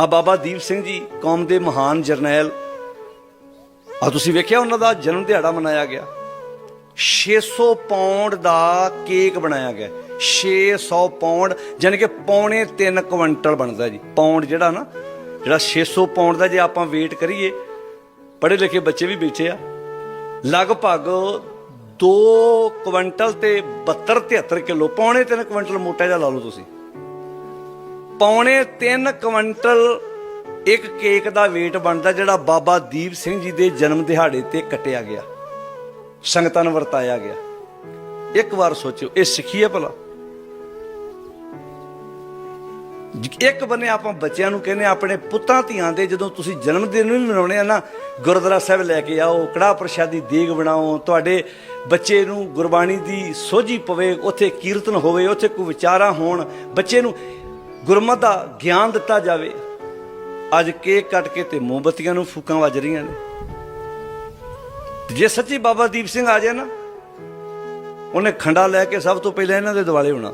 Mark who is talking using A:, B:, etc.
A: ਆ ਬਾਬਾ ਦੀਪ ਸਿੰਘ ਜੀ, ਕੌਮ ਦੇ ਮਹਾਨ ਜਰਨੈਲ। ਆ ਤੁਸੀਂ ਵੇਖਿਆ ਉਹਨਾਂ ਦਾ ਜਨਮ ਦਿਹਾੜਾ ਮਨਾਇਆ ਗਿਆ? 600 ਪੌਂਡ ਦਾ ਕੇਕ ਬਣਾਇਆ ਗਿਆ। 600 ਪੌਂਡ ਯਾਨੀ ਕਿ ਪੌਣੇ 3 ਕੁਇੰਟਲ ਬਣਦਾ ਜੀ। ਪੌਂਡ ਜਿਹੜਾ ਨਾ, ਜਿਹੜਾ 600 ਪੌਂਡ ਦਾ ਜੇ ਆਪਾਂ weight ਕਰੀਏ ਪੜ੍ਹੇ ਲਿਖੇ ਬੱਚੇ ਵੀ ਬੈਠੇ ਆ। ਲਗਭਗ 2 ਕੁਇੰਟਲ ਤੇ 72 73 ਕਿਲੋ, ਪੌਣੇ 3 ਕੁਇੰਟਲ ਮੋਟਾ ਜਿਹਾ ਲਾ ਲਓ ਤੁਸੀਂ। ਪੌਣੇ 3 ਕੁਇੰਟਲ ਇੱਕ ਕੇਕ ਦਾ weight ਬਣਦਾ ਜਿਹੜਾ ਬਾਬਾ ਦੀਪ ਸਿੰਘ ਜੀ ਦੇ ਜਨਮ ਦਿਹਾੜੇ ਤੇ ਕੱਟਿਆ ਗਿਆ। ਸੰਗਤਾਂ ਨੂੰ ਵਰਤਾਇਆ ਗਿਆ। ਇੱਕ ਵਾਰ ਸੋਚੋ ਇਹ ਸਿੱਖੀਏ ਭਲਾ? ਇੱਕ ਬੰਨੇ ਆਪਾਂ ਬੱਚਿਆਂ ਨੂੰ ਕਹਿੰਦੇ ਆ, ਆਪਣੇ ਪੁੱਤਾਂ ਧੀਆਂ ਦੇ ਜਦੋਂ ਤੁਸੀਂ ਜਨਮ ਦਿਨ ਵੀ ਮਨਾਉਣੇ ਆ ਨਾ ਗੁਰਦੁਆਰਾ ਸਾਹਿਬ ਲੈ ਕੇ ਆਓ ਕੜਾਹ ਪ੍ਰਸ਼ਾਦੀ ਦੇਗ ਬਣਾਓ ਤੁਹਾਡੇ ਬੱਚੇ ਨੂੰ ਗੁਰਬਾਣੀ ਦੀ ਸੋਝੀ ਪਵੇ ਉੱਥੇ ਕੀਰਤਨ ਹੋਵੇ ਉੱਥੇ ਕੋਈ ਵਿਚਾਰਾਂ ਹੋਣ ਬੱਚੇ ਨੂੰ ਗੁਰਮਤ ਦਾ ਗਿਆਨ ਦਿੱਤਾ ਜਾਵੇ। ਅੱਜ ਕੇਕ ਕੱਟ ਕੇ ਤੇ ਮੋਮਬੱਤੀਆਂ ਨੂੰ ਫੂਕਾਂ ਵੱਜ ਰਹੀਆਂ ਨੇ। ਜੇ ਸੱਚੀ ਬਾਬਾ ਦੀਪ ਸਿੰਘ ਆ ਜਾਏ ਨਾ, ਉਹਨੇ ਖੰਡਾ ਲੈ ਕੇ ਸਭ ਤੋਂ ਪਹਿਲਾਂ ਇਹਨਾਂ ਦੇ ਦਿਵਾਲੇ ਹੋਣਾ।